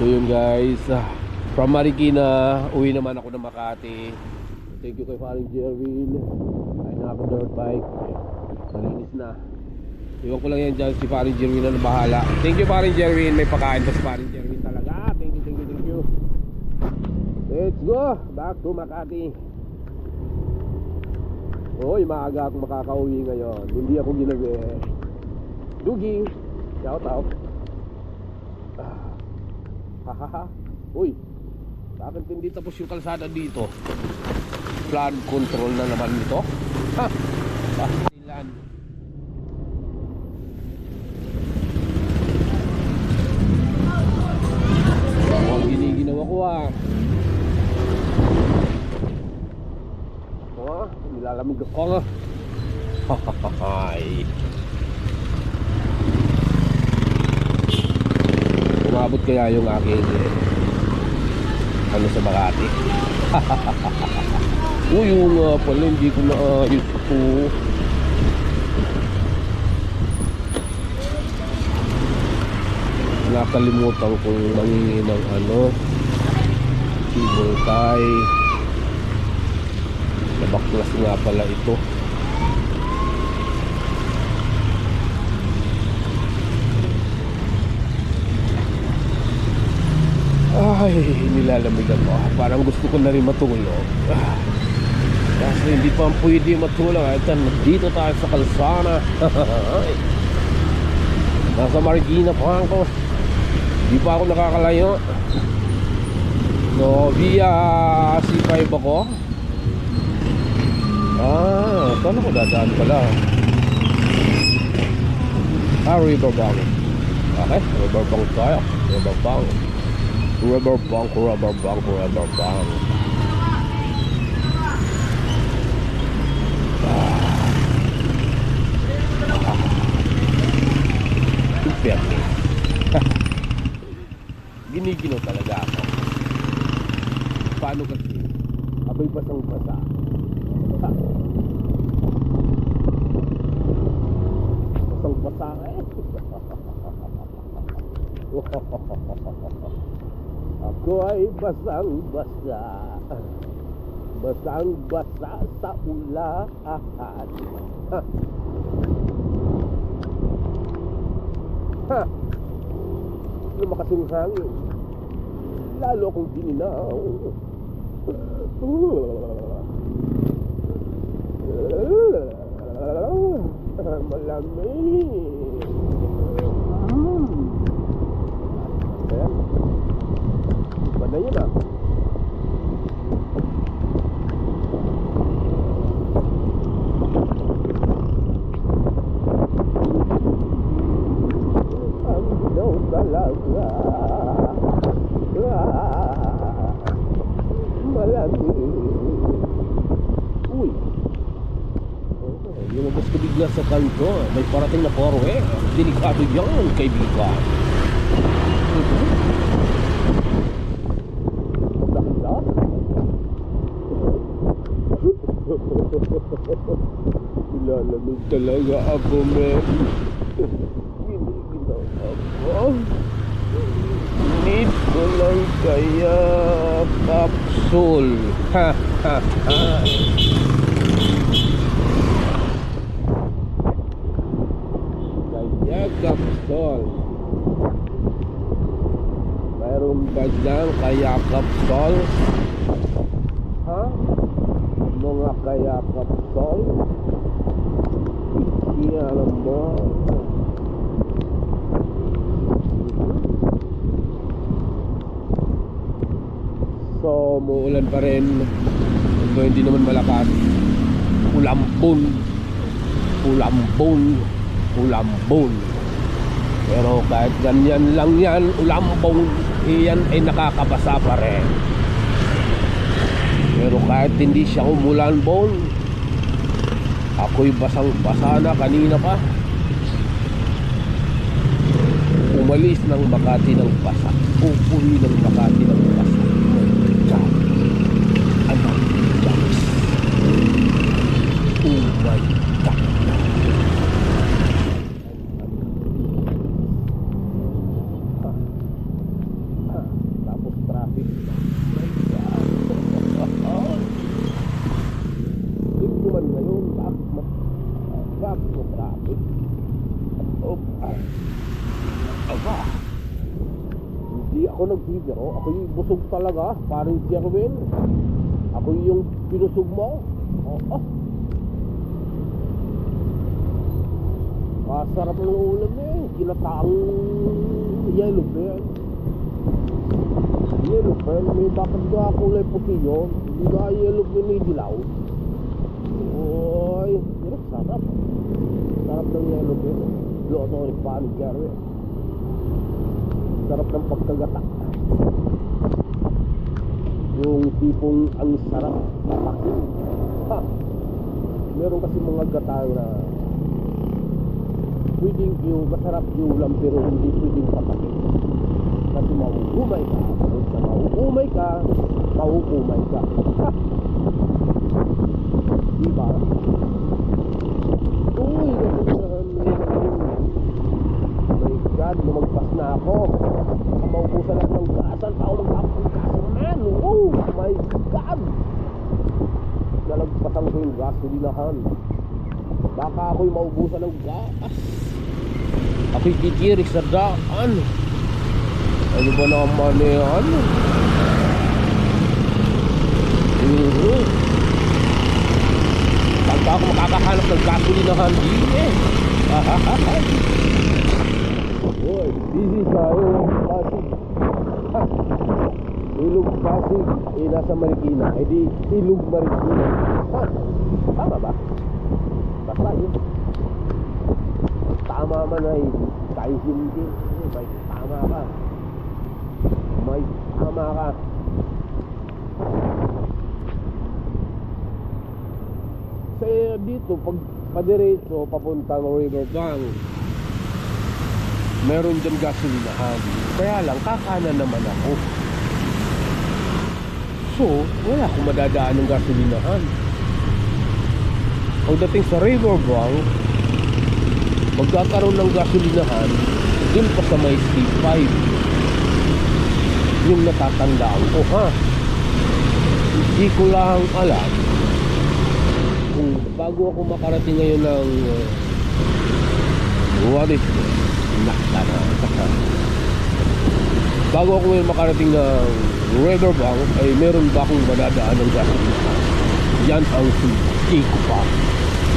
So yun guys, ah, from Marikina, uwi naman ako ng Makati. Thank you kay Faring Jerwin. Ay na ako dirt bike. Malinis na. Iwan ko lang yan dyan si Faring Jerwin na bahala. Thank you Faring Jerwin. May pakain pa si Faring Jerwin talaga. Thank you, thank you, thank you. Let's go! Back to Makati. Hoy, maaga akong makakauwi ngayon. Hindi ako ginabi. Dugi! Shout out. Hahaha. Uy, bakit hindi tapos yung kalsada dito? Flood control na naman ito. Ha? Pastilan. Ako ang giniginawa ko ah. Ah, nilalamig ako nga. Hahahay. Umabot kaya yung aking ano sa Makati. Uy, yung nga pala, hindi ko naayos ito. Nakalimutan kong mangingi ng ano, tie. Nabaklas nga pala ito. Ay, nilalamig ako. Parang gusto ko na rin matulog. Ah, Kasi hindi pa pwede matulog. Ito, dito tayo sa kalsana. Nasa Marikina pa ako. Hindi pa ako nakakalayo. So, via C5 ako. Ah, saan ako dadaan pala? Ah, Riverbank. Okay, Riverbank tayo. Riverbank. Rubber bank, rubber bank, rubber bank. Impyerno. Ginigino talaga ako. Paano kasi? Abay basang basa. Ha? Basang basa eh. Ako ay basang-basa Basang-basa sa ulahan Ha! Ha! Lumakas yung hangin Lalo akong gininaw Malamig Mm. Ayan. Na yun ah. Ah. Oh, lumabas ka bigla sa kanto. May parating na poro eh. Delikado yan, kaibigan. Dahan-dahan. Nilalamig talaga ako, men. Giniginaw ako. Need ko lang kaya capsule. Ha, ha, ha. Kaya capsule. Mayroon ba dyan kaya kapsol? Ha? Mga kaya kapsol? Hindi alam mo. So, muulan pa rin. Although hindi naman malakas. Ulambon. Ulambon. Ulambon. Pero kahit ganyan lang yan, ulambong, iyan ay nakakabasa pa rin. Pero kahit hindi siya umulambong, ako'y basang-basa na kanina pa. Umalis ng Makati ng basa. Uuwi ng Makati ng basa. God. Ano? Jacks. Oh my God. Ah. ako nagbibiro. Ako yung busog talaga. Parang Jerwin. Ako yung pinusog mo. Oo. Masarap ng ulam eh. Kinataang yellow bell. Yellow bell. May bakit nga kulay puti yun. Hindi nga yellow bell may dilaw. Oy. Pero sarap. Sarap ng yellow bell. Loto ni Paano Jerwin. Sarap ng pagkagata. Yung tipong ang sarap patakin. Ha! Meron kasi mga gata na pwedeng yung masarap yung ulam pero hindi pwedeng patakin. Kasi mahuhumay ka. Pag sa mahuhumay ka, mahuhumay ka. Ha! Diba? Uy, nagustuhan mo yun. My God, lumagpas na ako. Baka maubusan lang ng gasan. Tao magtapos ng gasan man. Oh my God! Nalagpasan ko yung gasolinahan. Baka ako'y maubusan ng gas. Ako'y kikirik sa daan. Ano ba naman yan? Mhm. Pagka ako makakahanap ng gasolinahan, di eh. Boy, Ilog Pasig. Ha! Ilog Pasig, eh, nasa Marikina. Eh di, Ilog Marikina. Ha? Tama ba? Basta yun. Tama man ay kahit hindi. Eh, may tama ka. May tama ka. Sa dito, pag padiretso, papuntang Riverbank, meron dyan gasolinahan. Kaya lang, kakanan naman ako. So, wala akong madadaan ng gasolinahan. Pagdating sa Riverbank, magkakaroon ng gasolinahan dun pa sa may C5. Yung natatandaan ko, ha? Hindi ko lang alam kung bago ako makarating ngayon ng uh, what is it? Nakta na. Bago ako ngayon makarating ng Riverbank ay meron ba akong madadaan ng gasolina? Yan ang hindi ko pa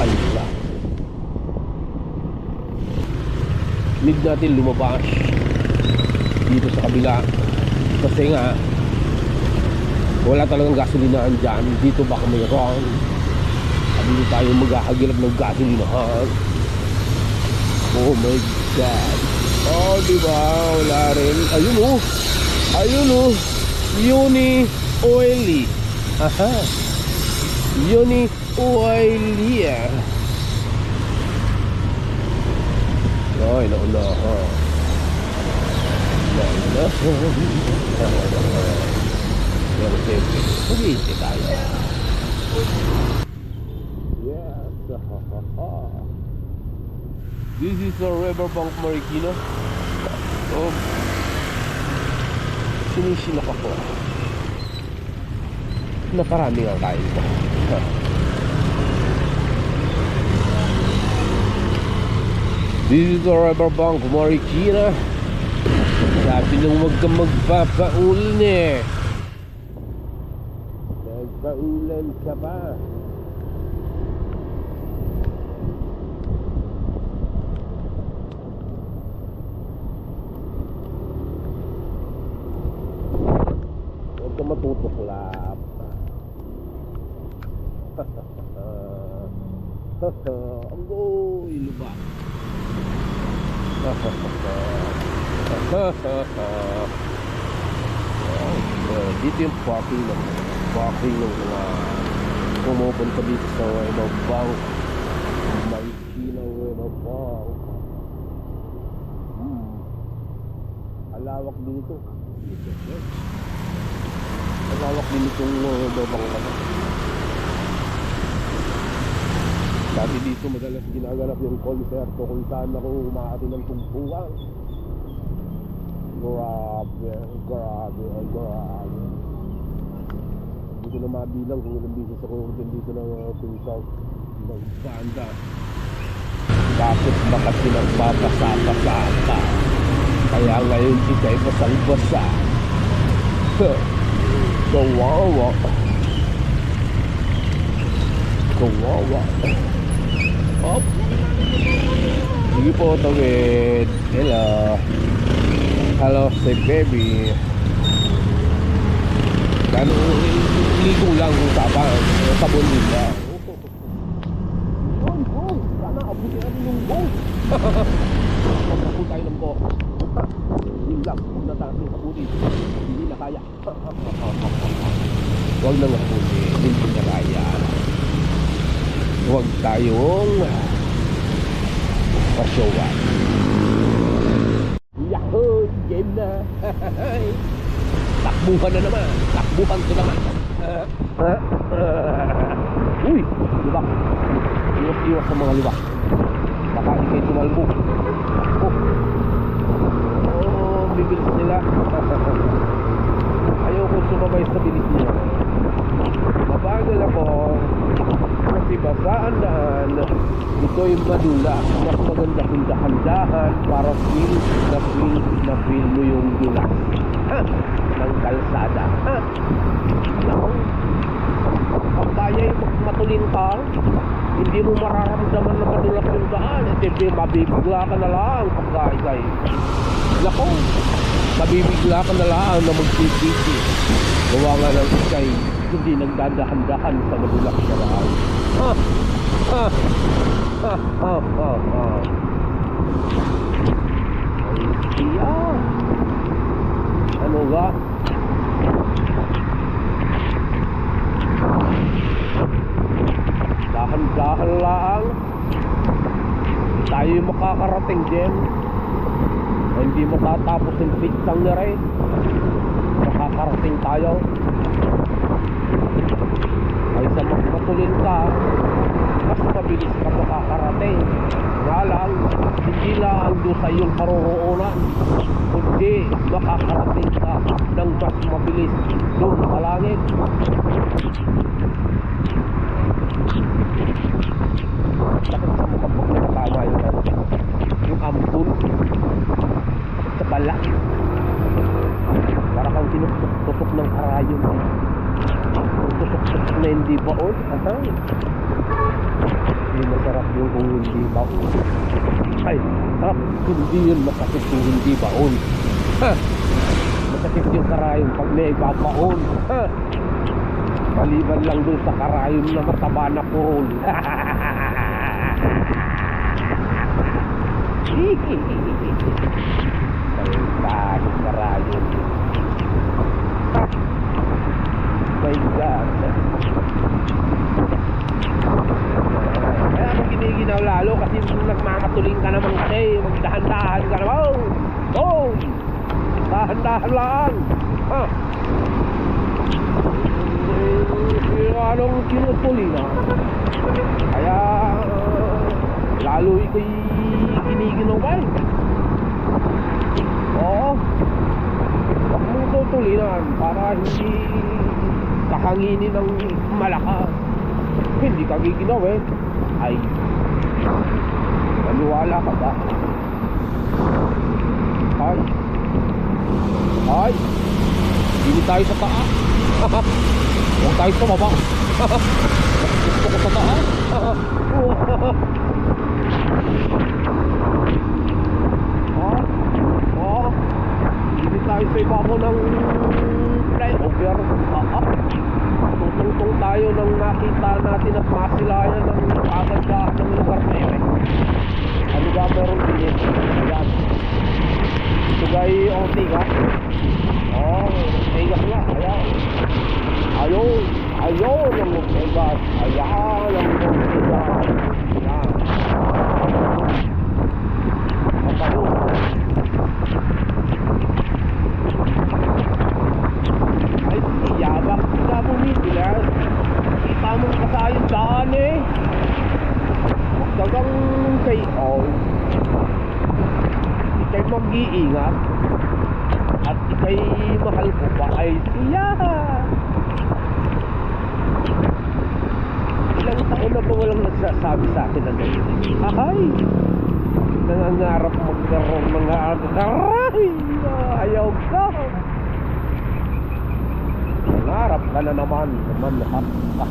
alam. Need natin lumabas dito sa kabila. Kasi nga wala talagang gasolinahan dyan dito baka mayroon dito tayo maghahagilap ng gasolinahan oh my god. Oh diba wala rin. Ayun oh. Ayun oh Uni Oily aha Uni Oily ay nauna ha nauna pero siyempre mag-iisip tayo Yes. this is a riverbank Marikina. Oh. Sinisilak ako. Nakarami ang kain ko. This is a riverbank Marikina. Sabi nung wag kang magpapaulan eh. Nagpaulan ka pa. Huwag ka matutuklap. Ang goy, luba. Oh, dito yung parking ng parking ng mga pumupunta dito sa Bank. May River Bank. Hmm. Alawak dito. Alawak din itong uh, babang ano. Dati dito madalas ginaganap yung konserto kung saan ako umaati ng tugpuan. Grabe, grabe, grabe. Hindi ko na mabilang kung ilang bisis ako din dito ng uh, South ng banda. Bakit ba kasi nagpapasa-pasa ka? Kaya ngayon ika'y basang-basa. Kawawa. Kawawa. Op. Sige po, tawid. Hello. Hello, say baby. Kano, ligo lang kung sabang. Sabon din lang. Boy, boy. Sana abutin natin yung boy. Pagkakul tayo ng boy. Yun lang. Huwag na tayo abutin. Hindi na kaya. Huwag na abutin. Hindi na kaya. Huwag tayong pasyowan. Yahoo! Game na! Takbuhan na naman! Takbuhan ko naman! Uy! Lubak! Iwas-iwas sa mga lubak. Baka ikay tumalbo. Oh! Oh, bibilis nila. Ayoko sumabay sa bilis nila. Mabagal ako. Kasi basaan daan. Ito yung madula. Mas maganda kung dahan-dahan para feel na feel na feel mo yung dula. Ha? Ng kalsada. Ha? Nako. Pag kaya yung matulin ka, hindi mo mararamdaman na madulak yung daan. At hindi, mabibigla ka na lang pagka ikay. Nako. Mabibigla ka na lang na magsisisi. Gawa nga ng ikay, hindi nagdadahan-dahan sa madulak na daan. Ha? Ha? Ha? Ha? Ha? Ha? Ay, siya. Ano ba? Dahan-dahan lang. Tayo makakarating din. Hindi matatapos yung pizzang na rin. Makakarating tayo. Ay sa mas matulin ka, mas mabilis ka makakarating. Nga lang, hindi lang doon sa iyong karoroonan. Kundi makakarating ka ng mas mabilis doon sa langit. Sakit sa mukha pag nakatama yun. Yung ampun. Sa bala. Para kang tinutok ng karayon. Tusok-tusok na hindi baon. Ahay. Hindi masarap yung kung hindi baon. Ay, sarap. Hindi yun masakit kung hindi baon. Ha! Masakit yung karayon pag may babaon. Ha! Maliban lang dun sa karayon na mataba na purol. Saltado karayon. My God. Kaya ako giniginaw lalo kasi nung nagmamatuling ka naman kasi, magdahan-dahan ka naman. Oh! Dahan-dahan lang. Ha? Eh, anong tinutuli na? Kaya, uh, lalo ikay giniginaw ba eh. Oo. Huwag mong tutulinan para hindi kakanginin ng malakas. Hindi ka giginaw eh. Ay, maniwala ka ba? Ay, ay, hindi tayo sa taas. Huwag tayo sa baba. Gusto sa taas. Oh, oh, tayo sa ibabaw ng flyover. Ah. Tutungtong tayo nang nakita natin at masilayan ng kagandahan ng lugar na yun. Ano ba meron din? Ayan. Ito ba ay onti ka? Oh, tigas na. Ayan. Ayun. Ayun ang tigas. Ayan ang tigas. Kasayang daan eh. Dagang kay all. Ikay mag-iingat. At ikay mahal ko pa ay siya. Ilang taon na ba walang nagsasabi sa akin ng ganyan? Ahay! Nangangarap magkaroon ng aray! Ayaw ka! ka na naman. Naman, hap ka.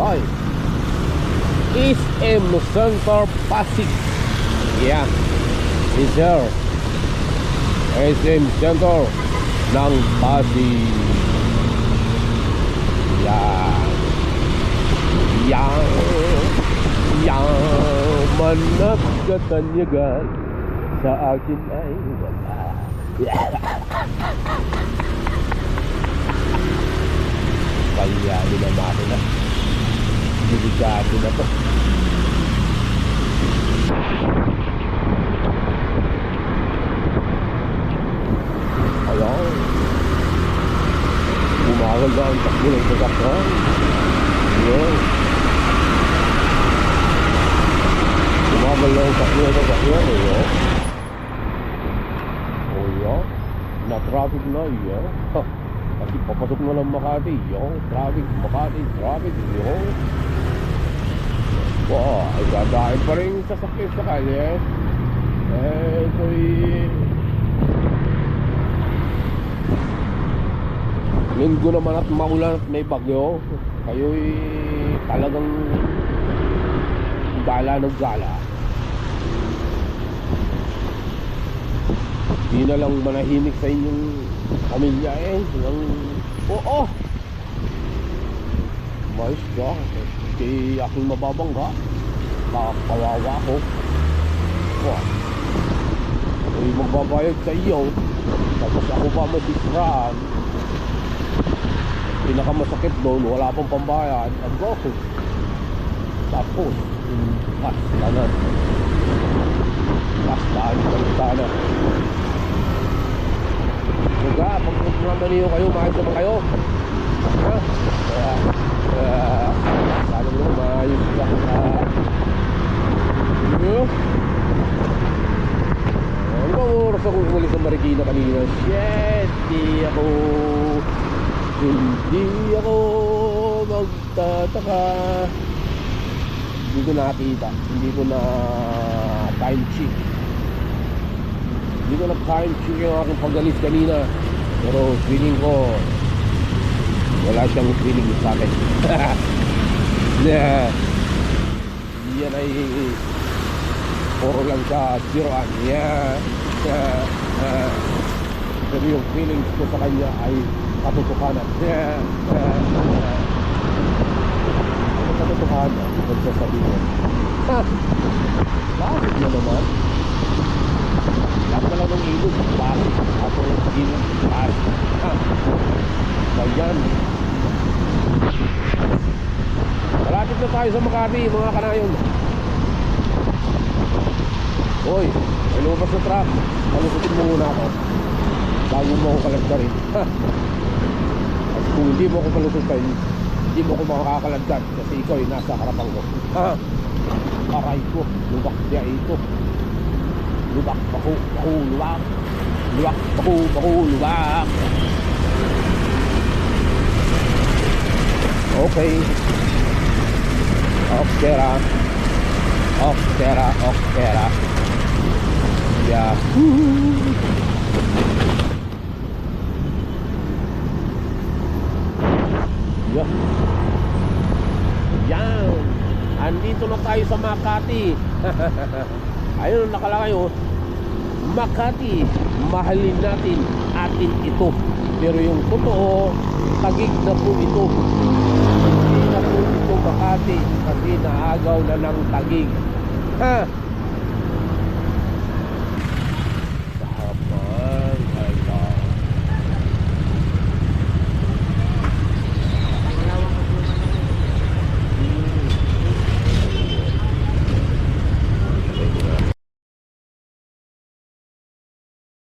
Ay. SM Center Pasig. Yeah. Yes, sir. SM Center ng Pasig. Yan. Yan. Yaman at katanyagan sa akin ay wala. Kaya nila makina. Delikado na to. Ayan. Bumagal na ang takbo ng sasakyan. Ayan. Bumagal na ang takbo ng sasakyan. Ayan. Oh, yeah. Na-traffic na, yeah. Ha. Kasi papasok na lang Makati, yo. Traffic, Makati, traffic, yo. Wow, ay dadahin pa rin sasakyan sa kalye. Eh, ito'y... Linggo naman at maulan at may bagyo. Kayo'y talagang gala ng gala. Di na lang manahimik sa inyong pamilya eh. Yung, oo. Mais ka. Di aking mababangga. Nakakawawa ko. Wow. Ako'y magbabayad sa iyo. Tapos ako pa madisraan. Pinakamasakit doon, wala pang pambayad. Ang goko. Tapos, yung kastanan. Kastanan, kastanan. Huwag pag nagmamaniyo kayo, maayos naman kayo. Ha? Kaya, kaya, mo maayos ka. Uh, ano ba oras ako umalis sa di ako, hindi ako magtataka. Hindi ko nakita, hindi ko na time check. Hindi ko na time check yung aking pagalis kanina. Pero feeling ko, wala siyang feeling sa akin. yeah. Yan ay puro lang sa zeroan. Yeah. Yeah. Uh, pero yung feelings ko sa kanya ay katotohanan. Yeah. Yeah. Ano katotohanan? Pagsasabihin. Ha? Bakit na naman? Lahat na lang ng ilog, bakit? Ako yung ilog, bakit? Ha? Bayan. Malapit na tayo sa Makati, mga kanayon. Hoy, may lumabas na truck. Palusutin mo muna ako. Bago mo ako kalagdarin. At kung hindi mo ako palusutin, hindi mo ako makakakalagdar kasi ikaw ay nasa harapan ko. Aray ko, lubak niya ito. Lubak, baku, baku, lubak. Lubak, baku, baku, lubak. Okay. Oktera. Oktera, oktera. Yeah. Yeah. Yan. Andito na tayo sa Makati. Ayun, nakalagay oh. Makati, mahalin natin atin ito. Pero yung totoo, tagig na po ito Makati kasi naagaw na ng tagig. Ha?